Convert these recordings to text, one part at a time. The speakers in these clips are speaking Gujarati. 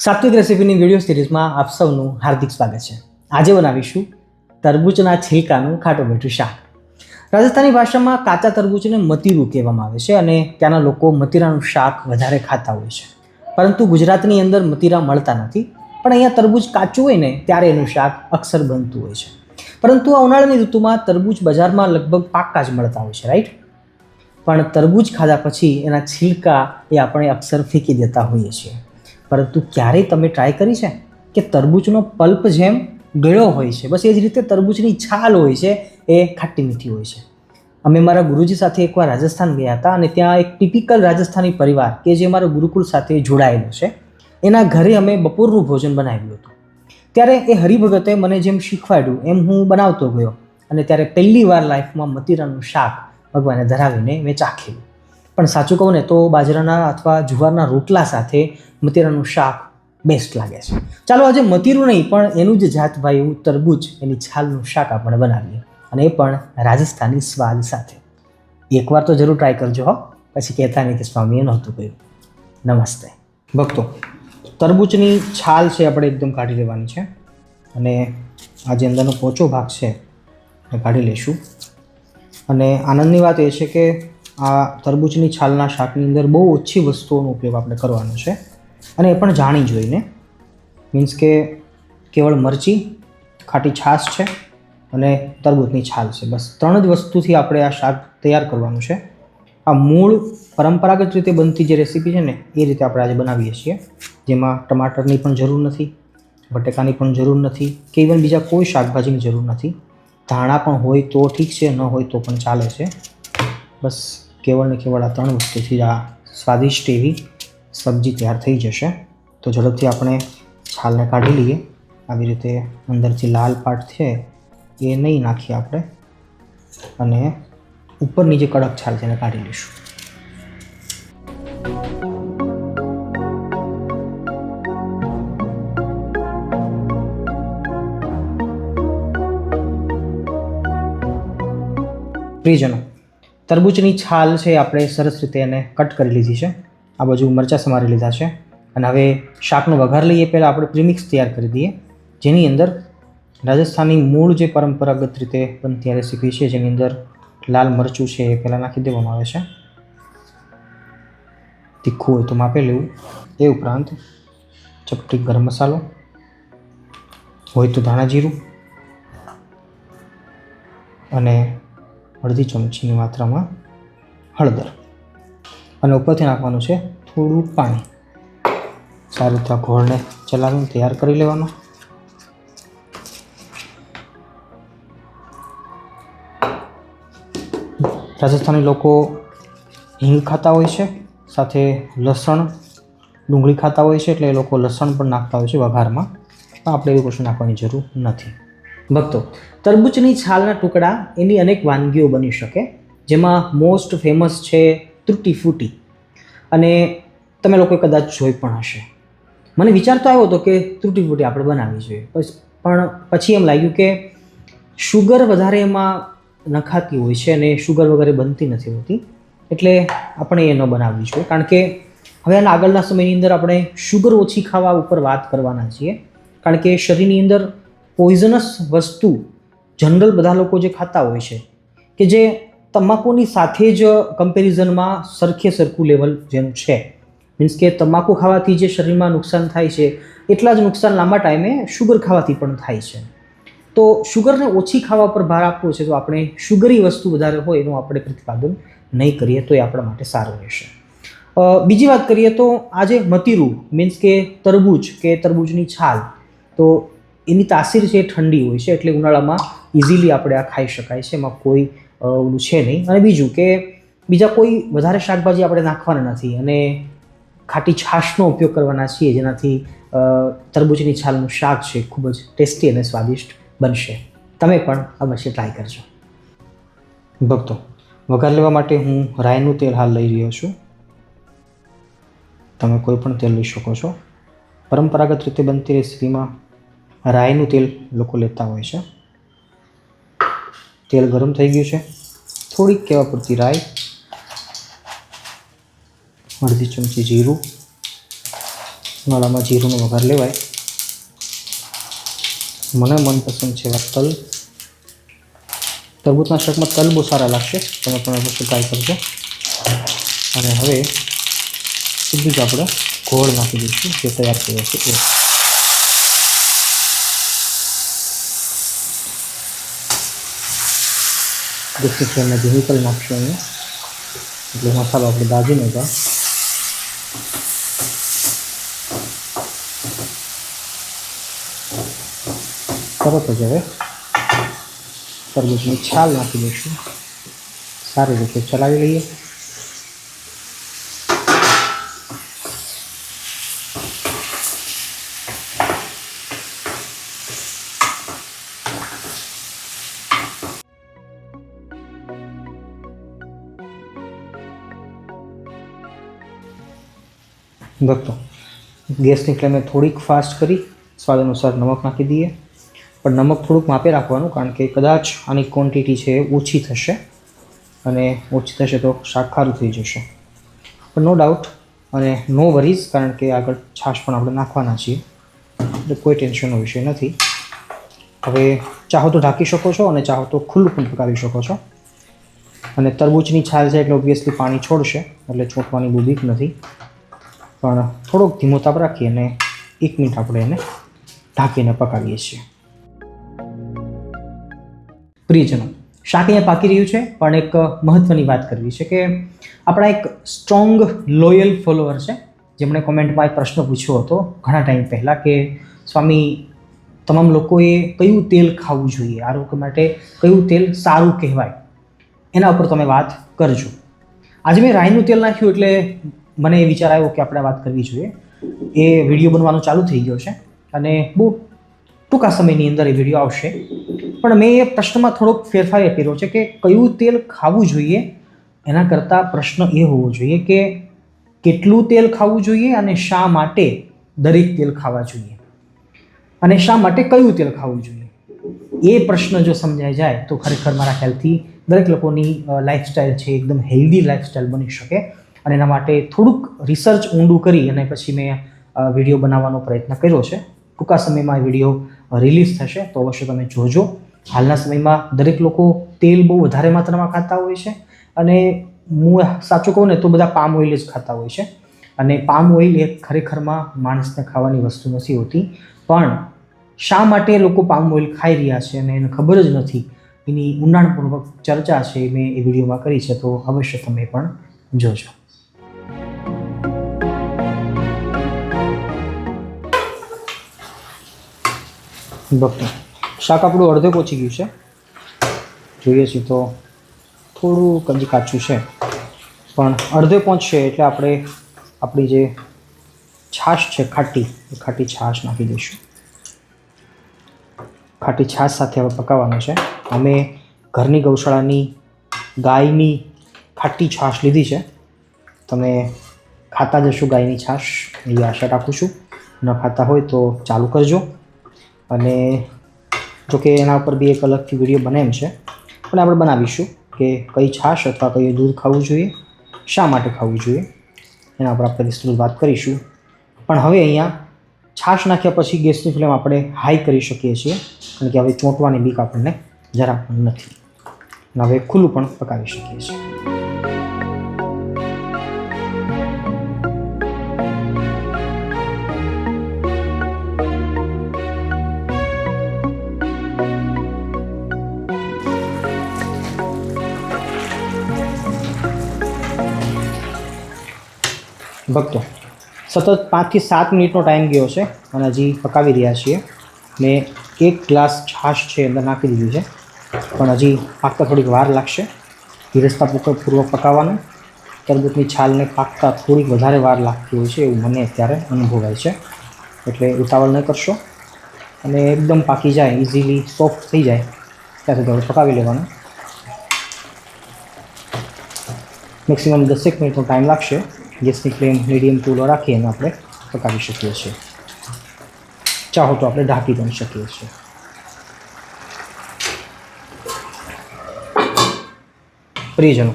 સાત્વિક રેસીપીની વીડિયો સિરીઝમાં આપ સૌનું હાર્દિક સ્વાગત છે. આજે બનાવીશું તરબૂચના છિલકાનું ખાટું મીઠું શાક. રાજસ્થાની ભાષામાં કાચા તરબૂચને મતીરું કહેવામાં આવે છે અને ત્યાંના લોકો મતીરાનું શાક વધારે ખાતા હોય છે. પરંતુ ગુજરાતની અંદર મતીરા મળતા નથી, પણ અહીંયા તરબૂચ કાચું હોય ને ત્યારે એનું શાક અક્ષર બનતું હોય છે. પરંતુ આ ઉનાળાની ઋતુમાં તરબૂચ બજારમાં લગભગ પાક્કા જ મળતા હોય છે રાઈટ પણ તરબૂચ ખાધા પછી એના છિલકા એ આપણે અક્ષર ફેંકી દેતા હોઈએ છીએ. પરંતુ ક્યારેય તમે ટ્રાય કરી છે કે તરબૂચનો પલ્પ જેમ ગળ્યો હોય છે? બસ એ જ રીતે તરબૂચની છાલ હોય છે એ ખાટી મીઠી હોય છે. અમે મારા ગુરુજી સાથે એકવાર રાજસ્થાન ગયા હતા અને ત્યાં એક ટિપિકલ રાજસ્થાની પરિવાર કે જે મારા ગુરુકુળ સાથે જોડાયેલો છે, એના ઘરે અમે બપોરનું ભોજન બનાવ્યું હતું. ત્યારે એ હરિભગતે મને જેમ શીખવાડ્યું, એમ હું બનાવતો ગયો અને ત્યારે પહેલી વાર લાઈફમાં મતીરાનું શાક ભગવાને ધરાવીને મેં ચાખ્યું પણ સાચું કહું ને તો બાજરાના અથવા જુવારના રોટલા સાથે મતીરાનું શાક બેસ્ટ લાગે છે. ચાલો આજે મતીરું નહીં, પણ એનું જ જાત ભાઈ તરબૂચ, એની છાલનું શાક આપણે બનાવીએ. અને એ પણ રાજસ્થાની સ્વાદ સાથે. એકવાર તો જરૂર ટ્રાય કરજો હો. પછી કહેતા નહીં કે સ્વામીએ નહોતું કહ્યું નમસ્તે. ભક્તો, તરબૂચની છાલ છે આપણે એકદમ કાઢી લેવાની છે. અને આ જે અંદરનો પોચો ભાગ છે એ કાઢી લઈશું. અને આનંદની વાત એ છે કે આ તરબૂચની છાલના શાકની અંદર બહુ ઓછી વસ્તુઓનો ઉપયોગ આપણે કરવાનો છે. અને એ પણ જાણી જોઈને. મીન્સ કે કેવળ મરચી, ખાટી છાશ છે. અને તરબૂચની છાલ છે. બસ ત્રણ જ વસ્તુથી આપણે આ શાક તૈયાર કરવાનું છે. આ મૂળ પરંપરાગત રીતે બનતી જે રેસીપી છે ને, એ રીતે આપણે આજે બનાવીએ છીએ. જેમાં ટમાટરની પણ જરૂર નથી, બટેકાની પણ જરૂર નથી, કે ઇવન બીજા કોઈ શાકભાજીની જરૂર નથી. ધાણા પણ હોય તો ઠીક છે, ન હોય તો પણ ચાલે છે. બસ કેવળ ને કેવળ આ ત્રણ વસ્તુથી આ સ્વાદિષ્ટ એવી સબ્જી તૈયાર થઈ જશે. તો ઝડપથી આપણે છાલને કાઢી લઈએ. આવી રીતે અંદરથી લાલ પાટ છે એ નહીં નાખીએ આપણે. અને ઉપરની જે કડક છાલ છે એને કાઢી લઈશું. પ્રિયજનો, તરબૂચની છાલ છે આપણે સરસ રીતે એને કટ કરી લીધી છે. આ બાજુ મરચાં સમારી લીધા છે. અને હવે શાકનો વઘાર લઈએ, પહેલાં આપણે પ્રીમિક્સ તૈયાર કરી દઈએ. જેની અંદર રાજસ્થાની મૂળ જે પરંપરાગત રીતે બનતી આ રેસીપી છે, જેની અંદર લાલ મરચું છે એ પહેલાં નાખી દેવામાં આવે છે. તીખું હોય તો માપે લેવું. એ ઉપરાંત ચપટી ગરમ મસાલો હોય તો ધાણા જીરું અને અડધી ચમચીની માત્રામાં હળદર. અને ઉપરથી નાખવાનું છે થોડું પાણી. સારી રીતે ઘોળને ચલાવીને તૈયાર કરી લેવાનો. રાજસ્થાની લોકો હિંગ ખાતા હોય છે, સાથે લસણ, ડુંગળી ખાતા હોય છે, એટલે એ લોકો લસણ પણ નાખતા હોય છે વઘારમાં. પણ આપણે એવું કશું નાખવાની જરૂર નથી. ભક્તો, તરબૂચની છાલના ટુકડા એની અનેક વાનગીઓ બની શકે, જેમાં મોસ્ટ ફેમસ છે તૂટી ફૂટી. અને તમે લોકોએ કદાચ જોઈ પણ હશે. મને વિચાર તો આવ્યો હતો કે તૂટી ફૂટી આપણે બનાવવી જોઈએ. પણ પછી એમ લાગ્યું કે શુગર વધારે એમાં નખાતી હોય છે અને શુગર વગેરે બનતી નથી હોતી, એટલે આપણે એ ન બનાવવી જોઈએ. કારણ કે હવે આના આગળના સમયની અંદર આપણે શુગર ઓછી ખાવા ઉપર વાત કરવાના છીએ. કારણ કે શરીરની અંદર પોઈઝનસ વસ્તુ જનરલ બધા લોકો જે ખાતા હોય છે, કે જે તમાકુની સાથે જ કમ્પેરિઝનમાં સરખે સરખું લેવલ જેમ છે. મીન્સ કે તમાકુ ખાવાથી જે શરીરમાં નુકસાન થાય છે, એટલા જ નુકસાન લાંબા ટાઈમે શુગર ખાવાથી પણ થાય છે. તો શુગરને ઓછી ખાવા પર ભાર આપવો છે, તો આપણે શુગરી વસ્તુ વધારે હોય એનું આપણે પ્રતિપાદન નહીં કરીએ, તો એ આપણા માટે સારું રહેશે. બીજી વાત કરીએ તો આજે મતીરું મીન્સ કે તરબૂચ, કે તરબૂચની છાલ, તો એની તાસીર છે એ ઠંડી હોય છે, એટલે ઉનાળામાં ઇઝીલી આપણે આ ખાઈ શકાય છે, એમાં કોઈ ઓલું છે નહીં. અને બીજું કે બીજા કોઈ વધારે શાકભાજી આપણે નાખવાના નથી અને ખાટી છાશનો ઉપયોગ કરવાના છીએ, જેનાથી તરબૂચની છાલનું શાક છે ખૂબ જ ટેસ્ટી અને સ્વાદિષ્ટ બનશે. તમે પણ અવશ્ય ટ્રાય કરજો. ભક્તો, વઘાર લેવા માટે હું રાઈનું તેલ હાલ લઈ રહ્યો છું. તમે કોઈ પણ તેલ લઈ શકો છો. પરંપરાગત રીતે બનતી રેસીપીમાં રાઈનું તેલ લોકો લેતા હોય છે. તેલ ગરમ થઈ ગયું છે. થોડીક કહેવા પૂરતી રાઈ, અડધી ચમચી જીરું. ઉનાળામાં જીરુંનો વઘાર લેવાય. મને મનપસંદ છે તલ. તરબૂચના શાકમાં તલ બહુ સારા લાગશે. તમે પણ અવશ્ય ટ્રાય કરજો. અને હવે સીધું જ આપણે ગોળ નાખી દઈશું, જે તૈયાર કર્યો છે એ. ગેસની ફ્લેમને ધીમી કરી નાખશું એટલે મસાલો આપણે દાજી નહીં તરત જ હવે તરબૂચની છાલ નાખી દઈશું સારી રીતે ચલાવી લઈએ ભક્તો ગેસની ફ્લેમે થોડીક ફાસ્ટ કરી સ્વાદ અનુસાર નમક નાખી દઈએ પણ નમક થોડુંક માપે રાખવાનું કારણ કે કદાચ આની ક્વોન્ટિટી છે એ ઓછી થશે અને ઓછી થશે તો શાક ખારું થઈ જશે. પણ નો ડાઉટ અને નો વરીઝ કારણ કે આગળ છાશ પણ આપણે નાખવાના છીએ. એટલે કોઈ ટેન્શનનો વિષય નથી. હવે ચાહો તો ઢાંકી શકો છો અને ચાહો તો ખુલ્લું પણ પકાવી શકો છો. અને તરબૂચની છાલ છે એટલે ઓબ્વિયસલી પાણી છોડશે, એટલે છોડવાની બહુ બીક નથી. પણ થોડોક ધીમો તાપ રાખી અને એક મિનિટ આપણે એને ઢાંકીને પકાવીએ છીએ. પ્રિયજનો. શાક અહીંયા પાકી રહ્યું છે, પણ એક મહત્ત્વની વાત કરવી છે કે આપણા એક સ્ટ્રોંગ લોયલ ફોલોઅર છે, જેમણે કોમેન્ટમાં એક પ્રશ્ન પૂછ્યો હતો ઘણા ટાઈમ પહેલાં કે, સ્વામી, તમામ લોકોએ કયું તેલ ખાવું જોઈએ? આરોગ્ય માટે કયું તેલ સારું કહેવાય? એના ઉપર તમે વાત કરજો. આજે મેં રાઈનું તેલ નાખ્યું એટલે મને એ વિચાર આવ્યો કે આપણે વાત કરવી જોઈએ. એ વીડિયો બનવાનો ચાલુ થઈ ગયો છે અને બહુ ટૂંકા સમયની અંદર એ વીડિયો આવશે. પણ મેં એ પ્રશ્નમાં થોડોક ફેરફાર એ કર્યો છે કે કયું તેલ ખાવું જોઈએ, એના કરતાં પ્રશ્ન એ હોવો જોઈએ કે કેટલું તેલ ખાવું જોઈએ અને શા માટે દરેક તેલ ખાવા જોઈએ? અને શા માટે કયું તેલ ખાવું જોઈએ? એ પ્રશ્ન જો સમજાઈ જાય તો ખરેખર મારા ખ્યાલથી દરેક લોકોની લાઈફસ્ટાઈલ છે, એકદમ હેલ્ધી લાઈફસ્ટાઈલ બની શકે. અને એના માટે થોડુંક રિસર્ચ ઊંડું કરી અને પછી મેં વીડિયો બનાવવાનો પ્રયત્ન કર્યો છે. ટૂંકા સમયમાં વીડિયો રિલીઝ થશે, તો અવશ્ય તમે જોજો. હાલના સમયમાં દરેક લોકો તેલ બહુ વધારે માત્રામાં ખાતા હોય છે અને હું સાચું કહું ને તો બધા પામ ઓઇલ જ ખાતા હોય છે. અને પામ ઓઇલ એ ખરેખરમાં માણસને ખાવાની વસ્તુ નથી હોતી. પણ શા માટે લોકો પામ ઓઇલ ખાઈ રહ્યા છે અને એને ખબર જ નથી? એની ઊંડાણપૂર્વક ચર્ચા છે મેં એ વિડીયોમાં કરી છે, તો અવશ્ય તમે પણ જોજો. ભક્તો શાક આપણું અડધે પહોંચી ગયું છે. જોઈએ છીએ તો થોડું કંજી કાચું છે. પણ અડધે પહોંચશે એટલે આપણે આપણી જે છાશ છે, ખાટી, એ ખાટી છાશ નાખી દઈશું. ખાટી છાશ સાથે હવે પકાવવાનું છે. અમે ઘરની ગૌશાળાની ગાયની ખાટી છાશ લીધી છે. તમે ખાતા જશો ગાયની છાશ. એવી આશા રાખું છું. ન ખાતા હોય તો ચાલુ કરજો. અને જોકે એના ઉપર બી એક અલગથી વીડિયો બને એમ છે. પણ આપણે બનાવીશું કે કઈ છાશ અથવા કયું દૂધ ખાવું જોઈએ, શા માટે ખાવું જોઈએ, એના પર આપણે વિસ્તૃત વાત કરીશું. પણ હવે અહીંયા છાશ નાખ્યા પછી ગેસની ફ્લેમ આપણે હાઈ કરી શકીએ છીએ, કારણ કે હવે ચોંટવાની બીક આપણને જરા પણ નથી. હવે ખુલ્લું પણ પકાવી શકીએ છીએ. ભક્તો. સતત પાંચથી સાત મિનિટનો ટાઈમ ગયો છે અને હજી પકાવી રહ્યા છીએ. મેં એક ગ્લાસ છાશ છે અંદર નાખી દીધી છે. પણ હજી પાકતા થોડીક વાર લાગશે. ધીરજતા પૂર્વક પકાવવાનું. તરબૂચની છાલને પાકતા થોડીક વધારે વાર લાગતી હોય છે એવું મને અત્યારે અનુભવાય છે. એટલે ઉતાવળ ન કરશો. અને એકદમ પાકી જાય ઇઝીલી સોફ્ટ થઈ જાય. ત્યાં સુધી આપણે પકાવી લેવાનું. મેક્સિમમ દસેક મિનિટનો ટાઈમ લાગશે. ગેસની ફ્લેમ મીડિયમ ટુ રાખીને આપણે પકાવી શકીએ છીએ. ચાહો તો આપણે ઢાંકી પણ શકીએ છીએ. પ્રિયજનો,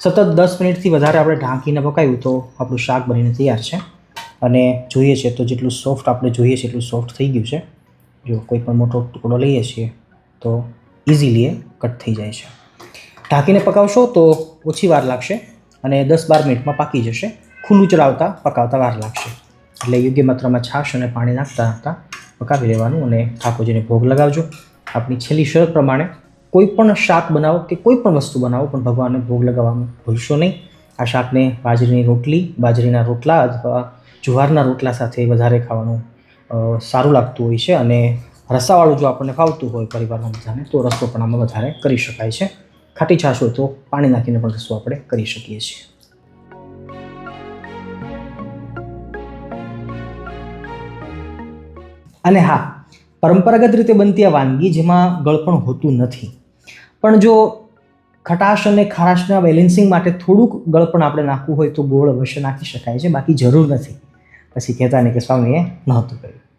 સતત દસ મિનિટથી વધારે આપણે ઢાંકીને પકાવ્યું તો આપણું શાક બનીને તૈયાર છે. અને જોઈએ છે તો જેટલું સોફ્ટ આપણે જોઈએ છે એટલું સોફ્ટ થઈ ગયું છે. જો કોઈ પણ મોટો ટુકડો લઈએ છીએ તો ઇઝીલી એ કટ થઈ જાય છે. ઢાંકીને પકાવશો તો ઓછી વાર લાગશે. અને દસ બાર મિનિટમાં પાકી જશે. ખુલ્લું ચડાવતા પકાવતા વાર લાગશે. એટલે યોગ્ય માત્રામાં છાશ અને પાણી નાખતા નાખતા પકાવી લેવાનું અને ઠાકોરજીને ભોગ લગાવજો. આપણી છેલ્લી શરત પ્રમાણે કોઈ પણ શાક બનાવો કે કોઈ પણ વસ્તુ બનાવો, પણ ભગવાનને ભોગ લગાવવાનું ભૂલશો નહીં. આ શાકને બાજરીની રોટલી, બાજરીના રોટલા અથવા જુવારના રોટલા સાથે વધારે ખાવાનું સારું લાગતું હોય છે. અને રસાવાળું જો આપણને ફાવતું હોય પરિવારમાં બધાને, તો રસો પણ આમાં વધારે કરી શકાય છે. ખાટી છાશ હોય તો પાણી નાખીને પણ રસો આપણે કરી શકીએ છીએ. અને હા, પરંપરાગત રીતે બનતી આ વાનગી જેમાં ગળપણ હોતું નથી. પણ જો ખટાશ અને ખારાશના બેલેન્સિંગ માટે થોડુંક ગળપણ આપણે નાખવું હોય તો ગોળ અવશ્ય નાખી શકાય છે, બાકી જરૂર નથી. પછી કહેતા ને કે સ્વામીએ નહોતું કર્યું.